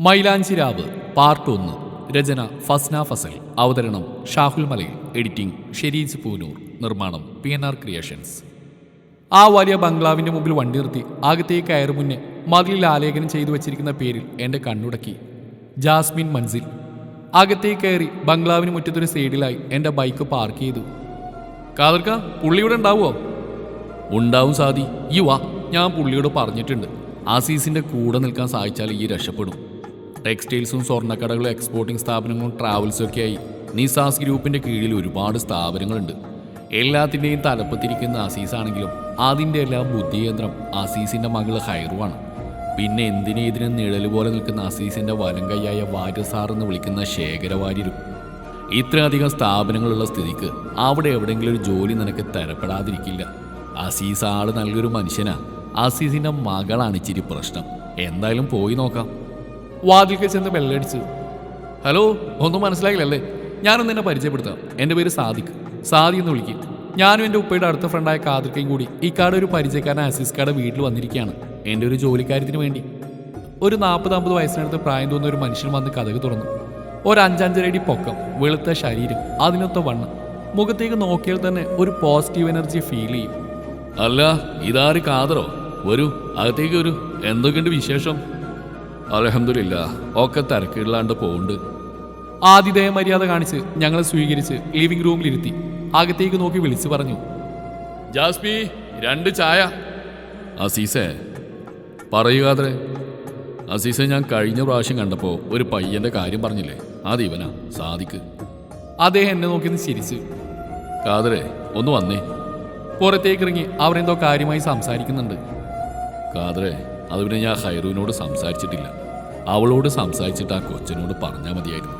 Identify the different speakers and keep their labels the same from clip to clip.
Speaker 1: മൈലാഞ്ചിരാവ് part ഒന്ന്. രചന ഫസ്ന ഫസൽ. അവതരണം Shahul Malayil. Editing Shereej Poonoor. നിർമ്മാണം പി എൻ ആർ ക്രിയേഷൻസ്. ആ വലിയ ബംഗ്ലാവിന്റെ മുമ്പിൽ വണ്ടി നിർത്തി അകത്തേക്ക് കയറി മുന്നേ മതിലിൽ ആലേഖനം ചെയ്തു വെച്ചിരിക്കുന്ന പേരിൽ എന്റെ കണ്ണുടക്കി. ജാസ്മിൻ മൻസിൽ. അകത്തേക്ക് കയറി ബംഗ്ലാവിന് മുറ്റത്തൊരു സൈഡിലായി എന്റെ ബൈക്ക് പാർക്ക് ചെയ്തു. കാതർക്ക പുള്ളിയുടെ ഉണ്ടാവുമോ ഉണ്ടാവും സാദി. ഈ വാ ഞാൻ പുള്ളിയോട് പറഞ്ഞിട്ടുണ്ട്. ആസീസിന്റെ കൂടെ നിൽക്കാൻ സഹായിച്ചാൽ ഈ രക്ഷപ്പെടും. ടെക്സ്റ്റൈൽസും സ്വർണക്കടകളും എക്സ്പോർട്ടിംഗ് സ്ഥാപനങ്ങളും ട്രാവൽസും ഒക്കെയായി നിസാസ് ഗ്രൂപ്പിന്റെ കീഴിൽ ഒരുപാട് സ്ഥാപനങ്ങളുണ്ട്. എല്ലാത്തിന്റെയും തലപ്പത്തിരിക്കുന്ന അസീസ് ആണെങ്കിലും അതിന്റെ എല്ലാം ബുദ്ധികേന്ദ്രം അസീസിന്റെ മകൾ ഹൈറുവാണ് പിന്നെ എന്തിനെ ഇതിനും നിഴൽ പോലെ നിൽക്കുന്ന അസീസിന്റെ വലം കൈയായ വാര്യസാർ എന്ന് വിളിക്കുന്ന ശേഖരവാര്യരും ഇത്രയധികം സ്ഥാപനങ്ങളുള്ള സ്ഥിതിക്ക് അവിടെ എവിടെയെങ്കിലും ഒരു ജോലി നിനക്ക് തരപ്പെടാതിരിക്കില്ല. അസീസ് ആൾ നല്ലൊരു മനുഷ്യനാ. അസീസിന്റെ മകളാണ് ഇച്ചിരി പ്രശ്നം. എന്തായാലും പോയി നോക്കാം. വാതിൽക്ക് ചെന്ന് ബെല്ലടിച്ചു ഹലോ ഒന്നും മനസ്സിലായില്ലല്ലേ? ഞാനൊന്ന് എന്നെ പരിചയപ്പെടുത്താം. എന്റെ പേര് സാദിഖ്. സാദി എന്ന് വിളിക്കും. ഞാനും എന്റെ ഉപ്പയുടെ അടുത്ത ഫ്രണ്ടായ കാതിർക്കയും കൂടി ഇക്കാടെ ഒരു പരിചയക്കാരൻ അസീസ്കാടെ വീട്ടിൽ വന്നിരിക്കുകയാണ്. എന്റെ ഒരു ജോലിക്കാര്യത്തിന് വേണ്ടി. ഒരു നാൽപ്പത് അമ്പത് വയസ്സിനടുത്ത് പ്രായം തോന്നുന്ന ഒരു മനുഷ്യൻ വന്ന് കഥക് തുറന്നു. ഒരു അഞ്ചഞ്ചരടി പൊക്കം വെളുത്ത ശരീരം അതിനൊത്ത വണ്ണം. മുഖത്തേക്ക് നോക്കിയാൽ തന്നെ ഒരു പോസിറ്റീവ് എനർജി ഫീൽ ചെയ്യും. അല്ല ഇതാര് കാതറോ? വരൂ അകത്തേക്ക് വരൂ. എന്തൊക്കെയുണ്ട് വിശേഷം? അലഹമില്ല ഒക്കെ തിരക്കില്ലാണ്ട് പോകുന്നുണ്ട് ആതിഥേയ മര്യാദ കാണിച്ച് ഞങ്ങളെ സ്വീകരിച്ച് ലിവിംഗ് റൂമിലിരുത്തി അകത്തേക്ക് നോക്കി വിളിച്ചു പറഞ്ഞു ജാസ്മി രണ്ട് ചായ. അസീസേ പറയുകാതെ അസീസെ ഞാൻ കഴിഞ്ഞ പ്രാവശ്യം കണ്ടപ്പോൾ ഒരു പയ്യന്റെ കാര്യം പറഞ്ഞില്ലേ? അത് ഇവനാ സാദിക്ക്. അദ്ദേഹം എന്നെ നോക്കി ചിരിച്ചു കാതറെ ഒന്ന് വന്നേ. പുറത്തേക്ക് ഇറങ്ങി അവരെന്തോ കാര്യമായി സംസാരിക്കുന്നുണ്ട്. കാതറെ അത് പിന്നെ ഞാൻ ഹൈറുവിനോട് സംസാരിച്ചിട്ടില്ല. അവളോട് സംസാരിച്ചിട്ട് ആ കൊച്ചിനോട് പറഞ്ഞാൽ മതിയായിരുന്നു.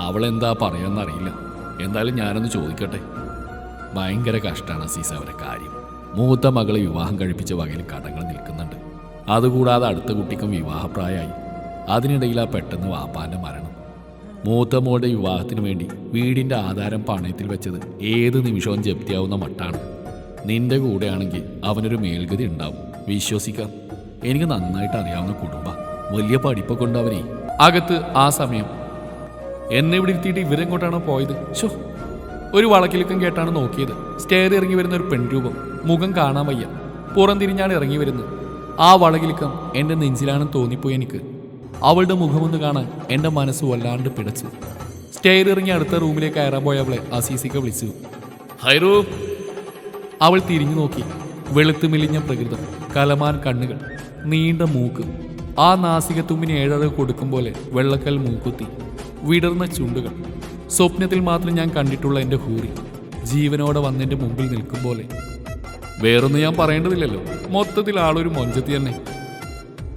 Speaker 1: അവളെന്താ പറയാന്നറിയില്ല എന്തായാലും ഞാനൊന്ന് ചോദിക്കട്ടെ. ഭയങ്കര കഷ്ടമാണ് അസീസ് അവരെ കാര്യം. മൂത്ത മകളെ വിവാഹം കഴിപ്പിച്ച വകയിൽ കടങ്ങൾ നിൽക്കുന്നുണ്ട്. അതുകൂടാതെ അടുത്ത കുട്ടിക്കും വിവാഹപ്രായമായി. അതിനിടയിൽ ആ പെട്ടെന്ന് വാപ്പാന്റെ മരണം. മൂത്ത മോളുടെ വിവാഹത്തിന് വേണ്ടി വീടിന്റെ ആധാരം പണയത്തിൽ വെച്ചത് ഏത് നിമിഷവും ജപ്തിയാവുന്ന മട്ടാണ്. നിന്റെ കൂടെയാണെങ്കിൽ അവനൊരു മേൽഗതി ഉണ്ടാവും. വിശ്വസിക്കാം. എനിക്ക് നന്നായിട്ട് അറിയാവുന്ന കുടുംബ. വലിയ പഠിപ്പൊക്കെ ഉണ്ടാവനെ അകത്ത് ആ സമയം. എന്നെ ഇവിടെ ഇരുത്തിയിട്ട് ഇവരെങ്ങോട്ടാണോ പോയത്? ഷോ ഒരു വളക്കിലുക്കം കേട്ടാണ് നോക്കിയത്. സ്റ്റെയർ ഇറങ്ങി വരുന്ന ഒരു പെൺരൂപം. മുഖം കാണാൻ വയ്യ. പുറം തിരിഞ്ഞാണ് ഇറങ്ങി വരുന്നത്. ആ വളകിലുക്കം എന്റെ നെഞ്ചിലാണെന്ന് തോന്നിപ്പോയി എനിക്ക്. അവളുടെ മുഖമൊന്ന് കാണാൻ എന്റെ മനസ്സ് വല്ലാണ്ട് പിടച്ചു. സ്റ്റെയർ ഇറങ്ങി അടുത്ത റൂമിലേക്ക് കയറാൻ പോയ അവളെ അസീസിക്ക വിളിച്ചു. ഹൈറൂ. അവൾ തിരിഞ്ഞു നോക്കി. വെളുത്തു മെലിഞ്ഞ പ്രകൃതം. കലമാൻ കണ്ണുകൾ. നീണ്ട മൂക്ക്. ആ നാസികത്തുമ്പിന് ഏഴഴ കൊടുക്കും പോലെ വെള്ളക്കൽ മൂക്കുത്തി. വിടർന്ന ചുണ്ടുകൾ. സ്വപ്നത്തിൽ മാത്രം ഞാൻ കണ്ടിട്ടുള്ള എന്റെ ഹൂറി. ജീവനോടെ വന്നെന്റെ മുമ്പിൽ നിൽക്കും പോലെ. വേറൊന്നും ഞാൻ പറയേണ്ടതില്ലല്ലോ. മൊത്തത്തിൽ ആളൊരു മൊഞ്ചത്തി തന്നെ.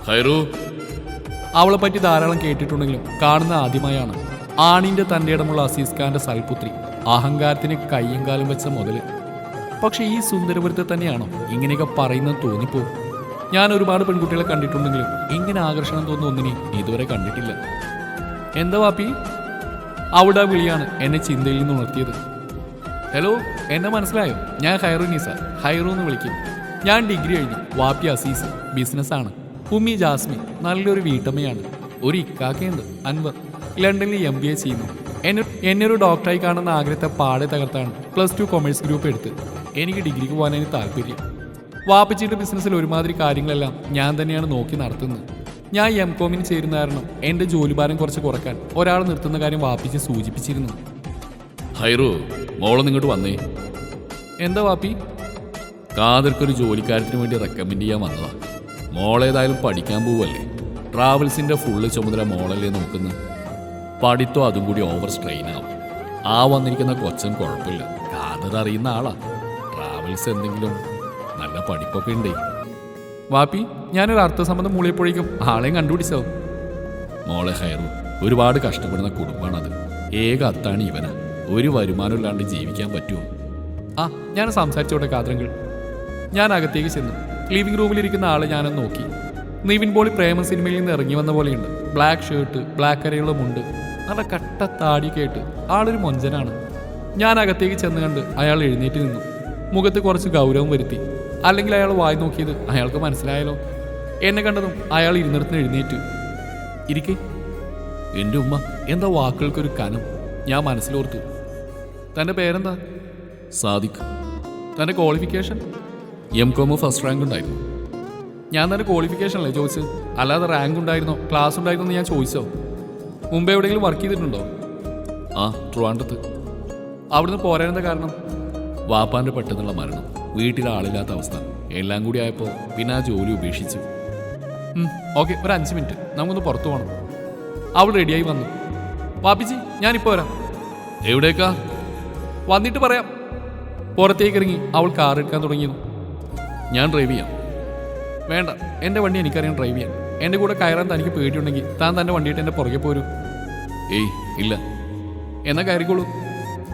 Speaker 1: ഹൈറു. അവളെ പറ്റി ധാരാളം കേട്ടിട്ടുണ്ടെങ്കിലും കാണുന്ന ആദ്യമായാണ്. ആണിന്റെ തന്റെ ഇടമുള്ള അസീസ് ഖാന്റെ സൽപുത്രി. അഹങ്കാരത്തിന് കയ്യും കാലും വെച്ച മുതൽ. പക്ഷെ ഈ സുന്ദരപുരത്തെ തന്നെയാണോ? ഇങ്ങനെയൊക്കെ പറയുന്നത് തോന്നിപ്പോ ഞാൻ ഒരുപാട് പെൺകുട്ടികളെ കണ്ടിട്ടുണ്ടെങ്കിലും ഇങ്ങനെ ആകർഷണം തോന്നുന്ന ഒന്നിനെ ഇതുവരെ കണ്ടിട്ടില്ല. എന്താ വാപ്പി? അവിടെ വിളിയാണ് എന്നെ ചിന്തയിൽ നിന്ന് ഉണർത്തിയത്. ഹലോ എന്നെ മനസ്സിലായോ? ഞാൻ ഹൈറു നീസ ഹൈറു എന്ന് വിളിക്കും ഞാൻ ഡിഗ്രി കഴിഞ്ഞു വാപ്പി അസീസ് ബിസിനസ്സാണ് ഉമ്മി ജാസ്മി നല്ലൊരു വീട്ടമ്മയാണ്. ഒരു ഇക്കാക്കയുണ്ട് അൻവർ. ലണ്ടനിൽ എം ബി എ ചെയ്യുന്നു. എന്നെ എന്നെ ഒരു ഡോക്ടറായി കാണുന്ന ആഗ്രഹത്തെ പാടെ തകർത്താണ് പ്ലസ് ടു കൊമേഴ്സ് ഗ്രൂപ്പ് എടുത്ത്. എനിക്ക് ഡിഗ്രിക്ക് എനിക്ക് താല്പര്യം. വാപ്പച്ചിയുടെ ബിസിനസ്സിൽ ഒരുമാതിരി കാര്യങ്ങളെല്ലാം ഞാൻ തന്നെയാണ് നോക്കി നടത്തുന്നത്. ഞാൻ എം കോമിന് ചേരുന്ന കാരണം എന്റെ ജോലിഭാരം കുറച്ച് കുറയ്ക്കാൻ ഒരാൾ നിർത്തുന്ന കാര്യം വാപ്പിച്ച് സൂചിപ്പിച്ചിരുന്നു. ഹൈറു മോളൊന്ന് ഇങ്ങോട്ട് വന്നേ. എന്താ വാപ്പി? കാതർക്കൊരു ജോലിക്കാരത്തിന് വേണ്ടി റെക്കമെൻഡ് ചെയ്യാൻ വന്നതാ. മോളേതായാലും പഠിക്കാൻ പോവല്ലേ? ട്രാവൽസിന്റെ ഫുള്ള് ചുമതല മോളല്ലേ നോക്കുന്നു പഠിത്തം അതും കൂടി ഓവർ സ്ട്രെയിൻ ആവും. ആ വന്നിരിക്കുന്ന കൊച്ചൻ കുഴപ്പമില്ല. കാതർ അറിയുന്ന ആളാ. ട്രാവൽസ് എന്തെങ്കിലും നല്ല പഠിപ്പൊക്കെ ഉണ്ടേ. വാപ്പി ഞാനൊരു അർത്ഥസംബന്ധം മൂളിയപ്പോഴേക്കും ആളെയും കണ്ടുപിടിച്ചോ? മോളെ ഹൈറു ഒരുപാട് കഷ്ടപ്പെടുന്ന കുടുംബമാണത്. ഏക അത്താണ് ഇവന. ഒരു വരുമാനം ഇല്ലാണ്ട് ജീവിക്കാൻ പറ്റുമോ? ആ ഞാൻ സംസാരിച്ചോട്ടെ കാതരങ്ങൾ ഞാൻ അകത്തേക്ക് ചെന്നു. ലിവിംഗ് റൂമിലിരിക്കുന്ന ആളെ ഞാനൊന്ന് നോക്കി. നിവിൻ പോളി പ്രേമ സിനിമയിൽ നിന്ന് ഇറങ്ങി വന്ന പോലെയുണ്ട്. ബ്ലാക്ക് ഷർട്ട് ബ്ലാക്ക് കരയുള്ള മുണ്ട് നല്ല കട്ട താടി കേട്ട് ആളൊരു മൊഞ്ചനാണ്. ഞാൻ അകത്തേക്ക് ചെന്ന് കണ്ട് അയാൾ എഴുന്നേറ്റ് നിന്നു. മുഖത്ത് കുറച്ച് ഗൗരവം വരുത്തി. അല്ലെങ്കിൽ അയാൾ വായി നോക്കിയത് അയാൾക്ക് മനസ്സിലായാലോ എന്നെ കണ്ടതും അയാൾ ഇരുന്നിടത്തിന് എഴുന്നേറ്റ്. ഇരിക്കേ. എന്റെ ഉമ്മ എന്താ വാക്കുകൾക്കൊരു കനം? ഞാൻ മനസ്സിലോർത്തു. തന്റെ പേരെന്താ? സാദിഖ്. തന്റെ qualification M com first rank ഉണ്ടായിരുന്നു. ഞാൻ തന്റെ ക്വാളിഫിക്കേഷൻ അല്ലേ ചോദിച്ചത് അല്ലാതെ റാങ്ക് ഉണ്ടായിരുന്നോ? ക്ലാസ് ഉണ്ടായിരുന്നോ എന്ന് ഞാൻ ചോദിച്ചോ? മുമ്പ് എവിടെയെങ്കിലും വർക്ക് ചെയ്തിട്ടുണ്ടോ? ആ ട്രിവാൻഡ്രത്ത്. അവിടുന്ന് പോരാനെന്താ കാരണം? വാപ്പാന്റെ പെട്ടെന്നുള്ള മരണം. വീട്ടിൽ ആളില്ലാത്ത അവസ്ഥ. എല്ലാം കൂടി ആയപ്പോൾ പിന്നെ ആ ജോലി ഉപേക്ഷിച്ചു. ഓക്കെ ഒരു അഞ്ച് മിനിറ്റ്. നമുക്കൊന്ന് പുറത്തു പോകണം അവൾ റെഡിയായി വന്നു. പാപ്പിജി ഞാനിപ്പോൾ വരാം. എവിടേക്കാ? വന്നിട്ട് പറയാം. പുറത്തേക്ക് ഇറങ്ങി അവൾ കാർ എടുക്കാൻ തുടങ്ങി ഞാൻ ഡ്രൈവ് ചെയ്യാം. വേണ്ട എന്റെ വണ്ടി എനിക്കറിയാം ഡ്രൈവ് ചെയ്യാൻ. എന്റെ കൂടെ കയറാൻ തനിക്ക് പേടിയുണ്ടെങ്കിൽ താൻ തന്റെ വണ്ടിയിട്ട് എന്റെ പുറകെ പോരൂ. ഏയ് ഇല്ല. എന്നാ കയറിക്കോളൂ.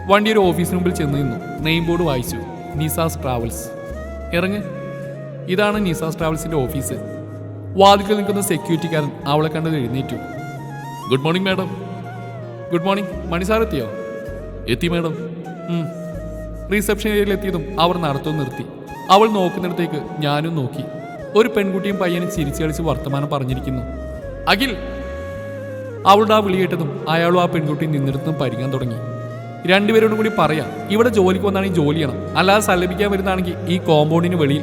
Speaker 1: വണ്ടി ഒരു ഓഫീസിന് മുമ്പിൽ ചെന്ന് നിന്നു. നെയിം ബോർഡ് വായിച്ചു. നിസാസ് ട്രാവൽസ്. ഇറങ്ങ്. ഇതാണ് നിസാസ് ട്രാവൽസിന്റെ ഓഫീസ്. വാതിൽക്കൽ നിൽക്കുന്ന സെക്യൂരിറ്റിക്കാരൻ അവളെ കണ്ടത് എഴുന്നേറ്റു. Good morning madam good morning Mani sir എത്തിയോ? എത്തി മാഡം റിസപ്ഷൻ ഏരിയയിൽ എത്തിയതും അവർ നടത്തും നിർത്തി. അവൾ നോക്കുന്നിടത്തേക്ക് ഞാനും നോക്കി. ഒരു പെൺകുട്ടിയും പയ്യനും ചിരിച്ചു കളിച്ച് വർത്തമാനം പറഞ്ഞിരിക്കുന്നു. അഖിൽ! അവളുടെ ആ വിളി കേട്ടതും അയാളും ആ പെൺകുട്ടി നിന്നിടത്തും പരിങ്ങാൻ തുടങ്ങി. രണ്ടുപേരോടും കൂടി പറയാം ഇവിടെ ജോലിക്ക് വന്നാണെങ്കിൽ ജോലി ചെയ്യണം. അല്ലാതെ സല്ലപിക്കാൻ വരുന്നതാണെങ്കിൽ ഈ കോമ്പൗണ്ടിന് വെളിയിൽ.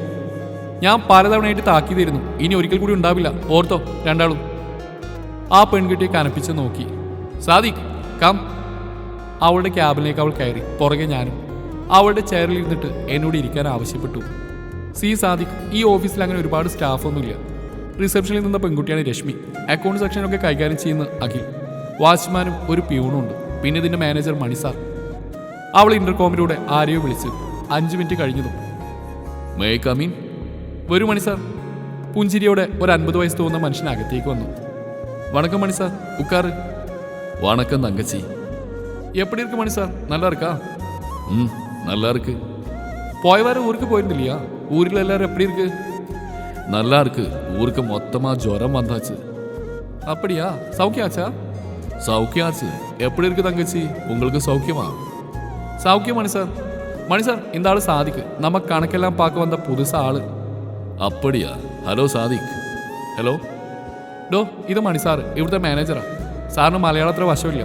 Speaker 1: ഞാൻ പലതവണയായിട്ട് താക്കിയതായിരുന്നു ഇനി ഒരിക്കൽ കൂടി ഉണ്ടാവില്ല. ഓർത്തോ രണ്ടാളും. ആ പെൺകുട്ടിയെ കനപ്പിച്ച് നോക്കി. സാദിഖ് കം. അവളുടെ ക്യാബിലേക്ക് അവൾ കയറി. പുറകെ ഞാനും. അവളുടെ ചെയറിൽ ഇരുന്നിട്ട് എന്നോട് ഇരിക്കാൻ ആവശ്യപ്പെട്ടു. സി സാദിഖ് ഈ ഓഫീസിൽ അങ്ങനെ ഒരുപാട് സ്റ്റാഫൊന്നുമില്ല റിസപ്ഷനിൽ നിന്ന പെൺകുട്ടിയാണ് രശ്മി. അക്കൗണ്ട് സെക്ഷനൊക്കെ കൈകാര്യം ചെയ്യുന്ന അഖിൽ. വാച്ച്മാനും ഒരു പ്യൂണുണ്ട് പിന്നെ ഇതിന്റെ മാനേജർ മണിസാർ അവൾ ഇന്റർകോമിലൂടെ ആരെയോ വിളിച്ചു അഞ്ചു മിനിറ്റ് കഴിഞ്ഞതും മേ കമീൻ വരൂ മണി സാർ പുഞ്ചിരിയോടെ ഒരു അൻപത് വയസ്സ് തോന്നുന്ന മനുഷ്യൻ അകത്തേക്ക് വന്നു വണക്കം മണി സാർ ഉക്കാറ് വണക്കം തങ്കച്ചി எப்படி இருக்கு மணி சார் நல்லா இருக்கா ம் நல்லா இருக்கு போய் வர ஊருக்கு போயிருந்தில்லையா ஊரில் எல்லாரும் எப்படி இருக்கு நல்லா இருக்கு ஊருக்கு மொத்தமா ஜுரம் வந்தாச்சு அப்படியா சௌக்கியாச்சா சௌக்கியாச்சு எப்படி இருக்கு தங்கச்சி உங்களுக்கு சௌக்கியமா சௌக்கியம் மணி சார் மணி சார் இந்த ஆளு சாதிக்கு நம்ம கணக்கெல்லாம் பார்க்க வந்த புதுசா ஆளு அப்படியா ഹലോ സാദിഖ് ഹലോ ഡോ ഇത് മണി സാർ ഇവിടുത്തെ മാനേജറാ സാറിന് മലയാളത്തിൽ വശമില്ല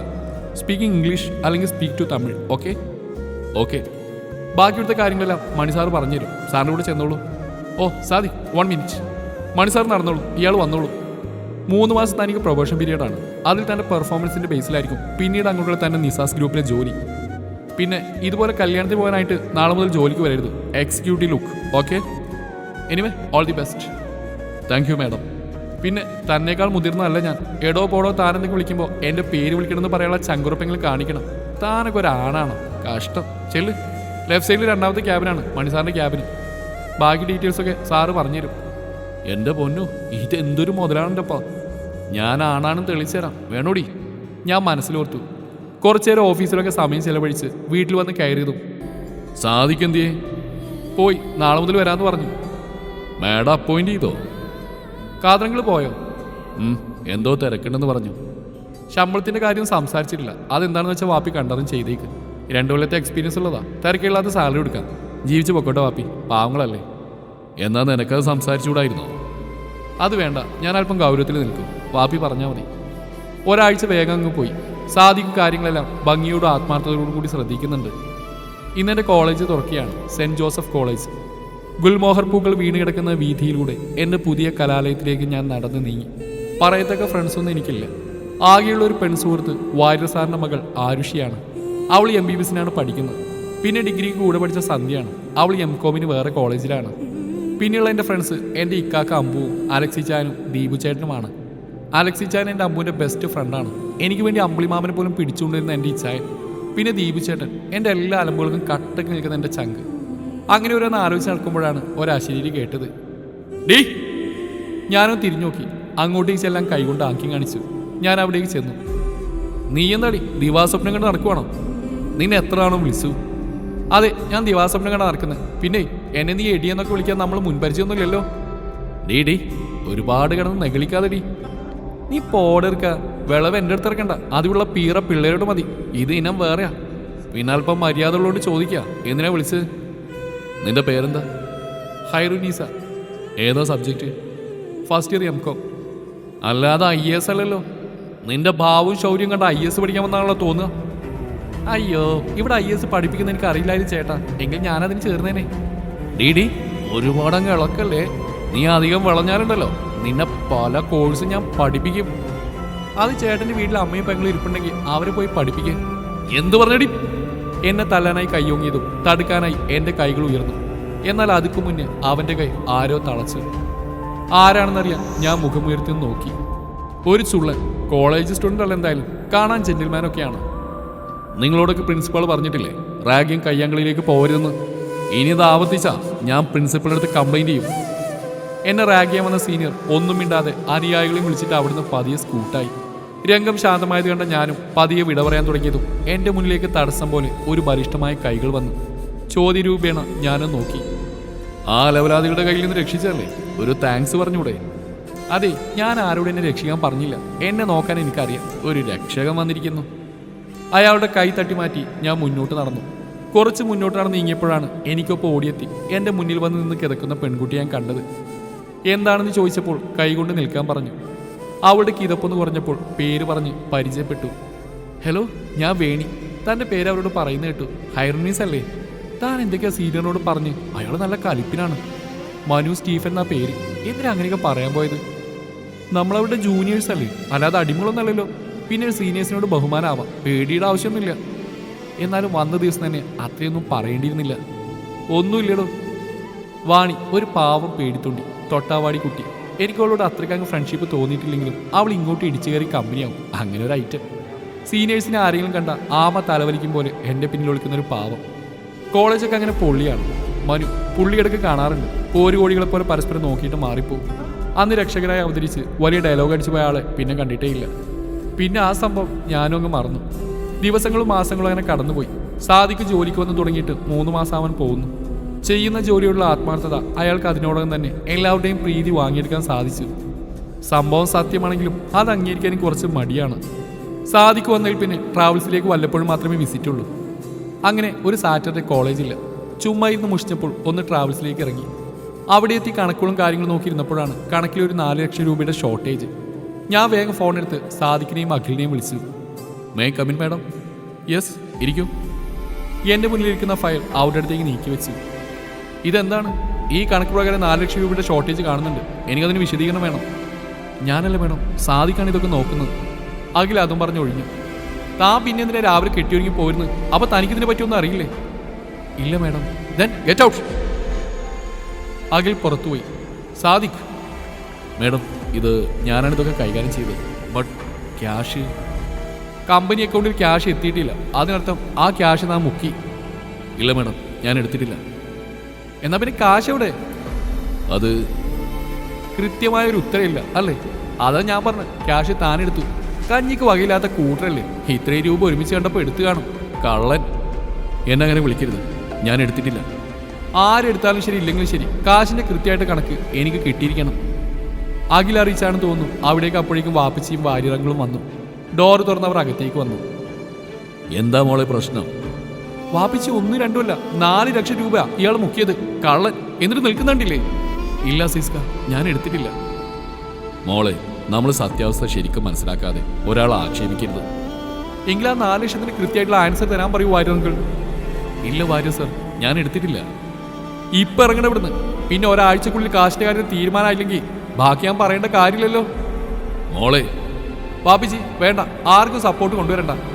Speaker 1: സ്പീക്കിംഗ് ഇംഗ്ലീഷ് അല്ലെങ്കിൽ speak to Tamil okay okay ബാക്കി ഇവിടുത്തെ കാര്യങ്ങളെല്ലാം മണി സാർ പറഞ്ഞുതരും സാറിൻ്റെ കൂടെ ചെന്നോളൂ ഓ Sadiq one minute Mani sir നടന്നോളൂ ഇയാൾ വന്നോളൂ മൂന്ന് മാസം തനിക്ക് പ്രൊബോഷൻ പീരീഡാണ് അതിൽ തൻ്റെ പെർഫോമൻസിൻ്റെ ബേസിലായിരിക്കും പിന്നീട് അങ്ങോട്ടുള്ള തൻ്റെ നിസാസ് ഗ്രൂപ്പിലെ ജോലി പിന്നെ ഇതുപോലെ കല്യാണത്തിന് പോകാനായിട്ട് നാളെ മുതൽ ജോലിക്ക് വരരുത്. Executive look okay anyway all the best thank you madam പിന്നെ തന്നേക്കാൾ മുതിർന്നതല്ല ഞാൻ. എടോ പോടോ താനെന്തൊക്കെ വിളിക്കുമ്പോൾ എന്റെ പേര് വിളിക്കണമെന്ന് പറയാനുള്ള ചങ്കുറപ്പെങ്കിലും കാണിക്കണം. താനൊക്കെ ഒരാണാണ്. കഷ്ടം. ചെല്ല്. ലെഫ്റ്റ് സൈഡിൽ രണ്ടാമത്തെ ക്യാബിനാണ് മണിസാറിന്റെ ക്യാബിന് ബാക്കി ഡീറ്റെയിൽസൊക്കെ സാറ് പറഞ്ഞുതരും. എന്റെ പൊന്നു ഇതെന്തൊരു മുതലാണെന്റെപ്പാ ഞാൻ ആണാണെന്ന് തെളിച്ചു തരാം വേണോടി? ഞാൻ മനസ്സിലോർത്തു. കുറച്ചു നേരം ഓഫീസിലൊക്കെ സമയം ചെലവഴിച്ച് വീട്ടിൽ വന്ന് കയറിയതും. സാധിക്കെന്തിയേ? പോയി നാളെ മുതൽ വരാമെന്ന് പറഞ്ഞു. മാഡം അപ്പോയിന്റ് ചെയ്തോ? കാതറങ്ങൾ പോയോ? എന്തോ തിരക്കുണ്ടെന്ന് പറഞ്ഞു. ശമ്പളത്തിന്റെ കാര്യം സംസാരിച്ചിട്ടില്ല. അതെന്താണെന്ന് വെച്ചാൽ വാപ്പി കണ്ടതും ചെയ്തേക്ക്. രണ്ടു കൊല്ലത്തെ എക്സ്പീരിയൻസ് ഉള്ളതാ. തിരക്കില്ലാത്ത സാലറി കൊടുക്കാം. ജീവിച്ചു പൊക്കോട്ടെ വാപ്പി. പാവങ്ങളല്ലേ. എന്നാ നിനക്കത് സംസാരിച്ചുകൂടായിരുന്നോ? അത് വേണ്ട. ഞാൻ അല്പം ഗൗരവത്തിൽ നിൽക്കും. വാപ്പി പറഞ്ഞാൽ മതി. ഒരാഴ്ച വേഗം അങ്ങ് പോയി. സാധിക്കും കാര്യങ്ങളെല്ലാം ഭംഗിയോടും ആത്മാർത്ഥതയോടും കൂടി ശ്രദ്ധിക്കുന്നുണ്ട്. ഇന്നെന്റെ കോളേജ് തുറക്കുകയാണ് സെന്റ് ജോസഫ് കോളേജ് ഗുൽമോഹർ പൂക്കൾ വീണ് കിടക്കുന്ന വീതിയിലൂടെ എന്റെ പുതിയ കലാലയത്തിലേക്ക് ഞാൻ നടന്നു നീങ്ങി. പറയത്തക്ക ഫ്രണ്ട്സൊന്നും എനിക്കില്ല. ആകെയുള്ള ഒരു പെൺസുഹൃത്ത് വാര്യർ മകൾ ആരുഷിയാണ്. അവൾ എം ബി ബി എസിനാണ് പഠിക്കുന്നത്. പിന്നെ ഡിഗ്രിക്ക് കൂടെ പഠിച്ച സന്ധ്യയാണ്. അവൾ എം കോമിന് വേറെ കോളേജിലാണ് പിന്നെയുള്ള എന്റെ ഫ്രണ്ട്സ് എന്റെ ഇക്കാക്ക അമ്പുവും അലക്സി ചാനും ദീപു ചേട്ടനുമാണ്. അലക്സിച്ചാൻ എന്റെ അമ്മുവിന്റെ ബെസ്റ്റ് ഫ്രണ്ടാണ് എനിക്ക് വേണ്ടി അമ്പിളിമാമനെ പോലും പിടിച്ചുകൊണ്ടിരുന്ന എന്റെ ഇച്ചായൻ പിന്നെ ദീപു ചേട്ടൻ എന്റെ എല്ലാ അലമ്പുകൾക്കും കട്ടക്ക് നിൽക്കുന്ന എന്റെ ചങ്ക്. അങ്ങനെ ഓരോന്ന് ആലോചിച്ച് നടക്കുമ്പോഴാണ് ഒരശരീരി കേട്ടത്. ഡീ ഞാനും തിരിഞ്ഞു നോക്കി. അങ്ങോട്ടേക്ക് ചെല്ലാൻ കൈകൊണ്ട് ആക്കി കാണിച്ചു. ഞാൻ അവിടേക്ക് ചെന്നു. നീ എന്താടി ദിവാസ്വപ്നം കണ്ട് നടക്കുവാണോ? നിന്നെ എത്ര ആണോ വിളിച്ചു? അതെ ഞാൻ ദിവാസ്വപ്നം കണ്ട് നടക്കുന്നത് പിന്നെ എന്നെ നീ എടിയെന്നൊക്കെ വിളിക്കാൻ നമ്മൾ മുൻപരിചയമൊന്നുമില്ലല്ലോ. ഡി ഡീ ഒരുപാട് കിടന്ന് നെഗളിക്കാതെ ഡീ നീ പോടെടുക്ക വിളവ് എന്റെ അടുത്ത് ഇറക്കണ്ട. അതിലുള്ള പീറ പിള്ളേരോട് മതി. ഇത് ഇനം വേറെയാ. പിന്നെ അല്പം മര്യാദ ഉള്ളതുകൊണ്ട് ചോദിക്കുക എന്തിനാ വിളിച്ചത്? നിന്റെ പേരെന്താ? ഹൈറുനീസ ഏതാ subject? First year M com അല്ലാതെ ഐ എസ് അല്ലല്ലോ. നിന്റെ ഭാവവും ശൗര്യം കണ്ട ഐ എസ് പഠിക്കാൻ വന്നാണല്ലോ തോന്നുക. അയ്യോ ഇവിടെ ഐ എസ് പഠിപ്പിക്കുന്ന എനിക്ക് അറിയില്ലായിരുന്നു ചേട്ടാ. എങ്കിൽ ഞാനതിന് ചേർന്നേനെ. ഡി ഡി ഒരുപാട് അങ്ങ് ഇളക്കല്ലേ? നീ അധികം വിളഞ്ഞാലുണ്ടല്ലോ. നിന്നെ പല കോഴ്സ് ഞാൻ പഠിപ്പിക്കും. അത് ചേട്ടന്റെ വീട്ടിൽ അമ്മയും പെങ്ങളും ഇരിപ്പുണ്ടെങ്കിൽ അവരെ പോയി പഠിപ്പിക്കും. എന്തു പറഞ്ഞടി? എന്നെ തല്ലാനായി കൈയോങ്ങിയതും തടുക്കാനായി എന്റെ കൈകൾ ഉയർന്നു. എന്നാൽ അതുക്കു മുന്നേ അവന്റെ കൈ ആരോ തളച്ചു. ആരാണെന്നറിയാൻ ഞാൻ മുഖമുയർത്തി നോക്കി. ഒരു ചുള്ളൻ കോളേജ് സ്റ്റുഡന്റ് അല്ല എന്തായാലും കാണാൻ ജെന്റിൽമാനൊക്കെയാണ് നിങ്ങളോടൊക്കെ പ്രിൻസിപ്പാൾ പറഞ്ഞിട്ടില്ലേ റാഗിയും കയ്യാങ്കളിയിലേക്ക് പോകരുതെന്ന് ഇനി ഇത് ആവർത്തിച്ചാ ഞാൻ പ്രിൻസിപ്പളുടെ അടുത്ത് കംപ്ലൈന്റ് ചെയ്യും. എന്നെ റാഗ് ചെയ്യാൻ വന്ന സീനിയർ ഒന്നും മിണ്ടാതെ അനുയായികളെയും വിളിച്ചിട്ട് അവിടുന്ന് പതിയെ സ്കൂട്ടായി രംഗം ശാന്തമായത് കണ്ട ഞാനും പതിയെ വിട പറയാൻ തുടങ്ങിയതും എന്റെ മുന്നിലേക്ക് തടസ്സം പോലെ ഒരു ബലിഷ്ഠമായ കൈകൾ വന്നു. ചോദ്യരൂപേണ ഞാനും നോക്കി. ആ ലവലാദികളുടെ കയ്യിൽ നിന്ന് രക്ഷിച്ചല്ലേ ഒരു താങ്ക്സ് പറഞ്ഞൂടെ അതെ ഞാൻ ആരോട് എന്നെ രക്ഷിക്കാൻ പറഞ്ഞില്ല. എന്നെ നോക്കാൻ എനിക്കറിയാം. ഒരു രക്ഷകൻ വന്നിരിക്കുന്നു. അയാളുടെ കൈ തട്ടി മാറ്റി ഞാൻ മുന്നോട്ട് നടന്നു. കുറച്ച് മുന്നോട്ട് നടന്ന് നീങ്ങിയപ്പോഴാണ് എനിക്കൊപ്പം ഓടിയെത്തി. എന്റെ മുന്നിൽ വന്ന് നിന്ന് കിടക്കുന്ന പെൺകുട്ടി ഞാൻ കണ്ടത്. എന്താണെന്ന് ചോദിച്ചപ്പോൾ കൈകൊണ്ട് നിൽക്കാൻ പറഞ്ഞു. അവളുടെ കിതപ്പെന്ന് പറഞ്ഞപ്പോൾ പേര് പറഞ്ഞ് പരിചയപ്പെട്ടു. ഹലോ ഞാൻ വേണി. തന്റെ പേര് അവരോട് പറയുന്ന കേട്ടു. ഹൈറനീസ് അല്ലേ? താൻ എന്തൊക്കെയാ സീനിയറിനോട് പറഞ്ഞ് അയാൾ നല്ല കലിപ്പിനാണ് മനു സ്റ്റീഫൻ എന്നാ പേര്. എന്തിനാ അങ്ങനെയൊക്കെ പറയാൻ പോയത്? നമ്മളവിടെ ജൂനിയേഴ്സ് അല്ലേ? അല്ലാതെ അടിമകളൊന്നല്ലല്ലോ. പിന്നെ സീനിയേഴ്സിനോട് ബഹുമാനാവാം. പേടിയുടെ ആവശ്യമൊന്നുമില്ല. എന്നാലും വന്ന ദിവസം തന്നെ അത്രയൊന്നും പറയേണ്ടിയിരുന്നില്ല. ഒന്നുമില്ലടോ. വാണി ഒരു പാവം പേടിത്തൊണ്ടി. തൊട്ടാവാടി കുട്ടി. എനിക്ക് അവളോട് അത്രയ്ക്കങ്ങ് ഫ്രണ്ട്ഷിപ്പ് തോന്നിയിട്ടില്ലെങ്കിലും അവൾ ഇങ്ങോട്ട് ഇടിച്ചു കയറി കമ്പനിയാവും. അങ്ങനെ ഒരു ഐറ്റം സീനിയേഴ്സിനെ ആരെങ്കിലും കണ്ട ആമ തലവലിക്കും പോലെ എന്റെ പിന്നിൽ ഒളിക്കുന്ന ഒരു പാവം. കോളേജൊക്കെ അങ്ങനെ പൊള്ളിയാണ്. മനു പുള്ളിയിടക്ക് കാണാറുണ്ട്. പോരുകോടികളെ പോലെ പരസ്പരം നോക്കിയിട്ട് മാറിപ്പോകും അന്ന് രക്ഷകരായി അവതരിച്ച് വലിയ ഡയലോഗ് അടിച്ചു പോയ ആളെ പിന്നെ കണ്ടിട്ടേ ഇല്ല. പിന്നെ ആ സംഭവം ഞാനും അങ്ങ് മറന്നു. ദിവസങ്ങളും മാസങ്ങളും അങ്ങനെ കടന്നുപോയി. സാദിക്ക് ജോലിക്ക് വന്ന് തുടങ്ങിയിട്ട് മൂന്ന് മാസം അവൻ പോകുന്നു. ചെയ്യുന്ന ജോലിയുള്ള ആത്മാർത്ഥത അയാൾക്ക് അതിനോടകം തന്നെ എല്ലാവരുടെയും പ്രീതി വാങ്ങിയെടുക്കാൻ സാധിച്ചു. സംഭവം സത്യമാണെങ്കിലും അത് അംഗീകരിക്കാനും കുറച്ച് മടിയാണ്. സാധിക്കു വന്നതിൽ പിന്നെ ട്രാവൽസിലേക്ക് വല്ലപ്പോഴും മാത്രമേ വിസിറ്റ് ഉള്ളൂ അങ്ങനെ ഒരു സാറ്റർഡേ കോളേജില്ല. ചുമ്മാ ഇരുന്ന് മുഷിച്ചപ്പോൾ ഒന്ന് ട്രാവൽസിലേക്ക് ഇറങ്ങി. അവിടെ എത്തി കണക്കുകളും കാര്യങ്ങളും നോക്കിയിരുന്നപ്പോഴാണ് കണക്കിൽ ഒരു നാല് ലക്ഷം രൂപയുടെ ഷോർട്ടേജ്. ഞാൻ വേഗം ഫോൺ എടുത്ത് സാദിക്കിനെയും അഖിലിനെയും വിളിച്ചു. മേ കമിൻ മാഡം യെസ് ഇരിക്കും. എന്റെ മുന്നിലിരിക്കുന്ന ഫയൽ അവരുടെ അടുത്തേക്ക് നീക്കി വെച്ചു ഇതെന്താണ്? ഈ കണക്ക് പ്രകാരം നാല് ലക്ഷം രൂപയുടെ ഷോർട്ടേജ് കാണുന്നുണ്ട്. എനിക്കതിന് വിശദീകരണം വേണം. ഞാനല്ല വേണം സാധിക്കാണ് ഇതൊക്കെ നോക്കുന്നത്? അഖിൽ അതും പറഞ്ഞു ഒഴിഞ്ഞു. താൻ പിന്നെ എന്തിനാ രാവിലെ കെട്ടിയൊരുങ്ങി പോയിരുന്നു? അപ്പൊ തനിക്കിതിനെ പറ്റിയൊന്നും അറിയില്ലേ? ഇല്ല madam. Then get out Akhil പുറത്തുപോയി. സാദിഖ്. മേഡം ഇത് ഞാനാണ് ഇതൊക്കെ കൈകാര്യം ചെയ്തത്. ബട്ട് ക്യാഷ് കമ്പനി അക്കൗണ്ടിൽ ക്യാഷ് എത്തിയിട്ടില്ല. അതിനർത്ഥം ആ ക്യാഷ് നാം മുക്കി. ഇല്ല മേഡം ഞാൻ എടുത്തിട്ടില്ല. എന്നാ പിന്നെ കാശ് എവിടെ? അത് കൃത്യമായ ഒരു ഉത്തരമില്ല അല്ലേ? അതാ ഞാൻ പറഞ്ഞു ക്യാഷ് താനെടുത്തു കഞ്ഞിക്ക് വകയില്ലാത്ത കൂട്ടറല്ലേ ഇത്രയും രൂപ ഒരുമിച്ച് കണ്ടപ്പോൾ എടുത്തു കാണും. കള്ളൻ. എന്നെ അങ്ങനെ വിളിക്കരുത്. ഞാൻ എടുത്തിട്ടില്ല. ആരെടുത്താലും ശരി ഇല്ലെങ്കിലും ശരി. കാശിന്റെ കൃത്യമായിട്ട് കണക്ക് എനിക്ക് കിട്ടിയിരിക്കണം. അറിയിച്ചാണെന്ന് തോന്നുന്നു. അവിടേക്ക് അപ്പോഴേക്കും വാപ്പച്ചിയും വാര്യറങ്ങളും വന്നു. ഡോർ തുറന്നവർ അകത്തേക്ക് വന്നു. എന്താ മോളെ പ്രശ്നം? വാപ്പിച്ചി ഒന്നും രണ്ടുമല്ല നാല് ലക്ഷം രൂപ ഇയാൾ മുക്കിയത്. കള്ളൻ. എന്നിട്ട് നിൽക്കുന്നുണ്ടില്ലേ ഇല്ല സിസ്ക ഞാൻ എടുത്തിട്ടില്ല. മോളെ നമ്മൾ സത്യാവസ്ഥ ശരിക്കും മനസ്സിലാക്കാതെ ഒരാൾ ആക്ഷേപിക്കരുത്. എങ്കിൽ ആ നാല് ലക്ഷത്തിന് കൃത്യമായിട്ടുള്ള ആൻസർ തരാൻ പറയൂ വാര്യ അങ്കിൾ ഇല്ല വാര്യ സർ ഞാൻ എടുത്തിട്ടില്ല. ഇപ്പൊ ഇറങ്ങണ ഇവിടുന്ന്. പിന്നെ ഒരാഴ്ചക്കുള്ളിൽ കാശിന്റെ കാര്യം തീരുമാനമായില്ലെങ്കിൽ ബാക്കി ഞാൻ പറയേണ്ട കാര്യമില്ലല്ലോ. മോളെ. പാപ്പിജി വേണ്ട. ആർക്കും സപ്പോർട്ട് കൊണ്ടുവരണ്ട.